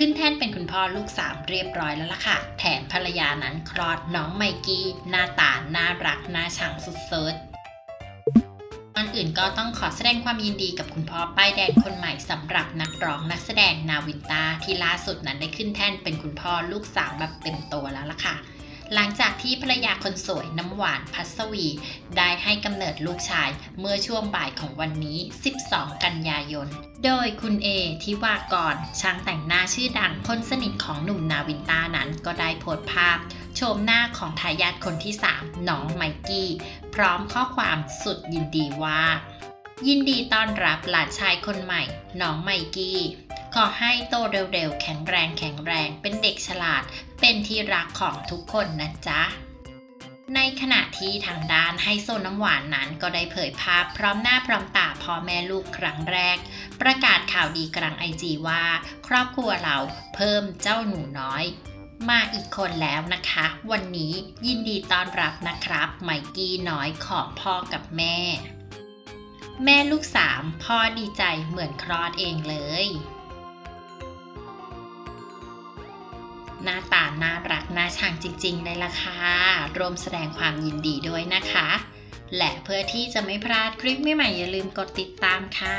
ขึ้นแท่นเป็นคุณพ่อลูกสามเรียบร้อยแล้วล่ะค่ะ แถมภรรยานั้นคลอดน้องไมกี้ หน้าตาน่ารักน่าชังสุดๆก่อนอื่นก็ต้องขอแสดงความยินดีกับคุณพ่อป้ายแดงคนใหม่สำหรับนักร้องนักแสดงนาวินตาที่ล่าสุดนั้นได้ขึ้นแท่นเป็นคุณพ่อลูกสามแบบเต็มตัวแล้วล่ะค่ะ หลังจากที่ภรรยาคนสวยน้ำหวานพัสวี ได้ให้กำเนิดลูกชายเมื่อช่วงบ่ายของวันนี้ 12 กันยายน โดยคุณเอทิวากรช่างแต่งหน้าชื่อดังคนสนิทของหนุ่มนาวินต้านั้นก็ได้โพสต์ภาพโฉมหน้าของทายาทคนที่ 3 น้องไมกี้ พร้อมข้อความสุดยินดีว่า ยินดีต้อนรับหลานชายคนใหม่ น้องไมกี้ขอให้โตเร็วๆ แข็งแรงแข็งแรง เป็นเด็กฉลาด เป็นที่รักของทุกคนนะจ๊ะ ในขณะที่ทางด้านไฮโซน้ำหวานนั้นก็ได้เผยภาพพร้อมหน้าพร้อมตาพ่อแม่ลูกครั้งแรก ประกาศข่าวดีกลางไอจีว่า ครอบครัวเราเพิ่มเจ้าหนูน้อยมาอีกคนแล้วนะคะ วันนี้ยินดีต้อนรับนะครับไมกี้น้อยของพ่อกับแม่ แม่ลูกสามพ่อดีใจเหมือนคลอดเองเลย หน้าตาน่ารักน่าชังจริงๆเลยล่ะค่ะรวมแสดงความยินดีด้วยนะคะ และเพื่อที่จะไม่พลาดคลิปใหม่ๆอย่าลืมกดติดตามค่ะ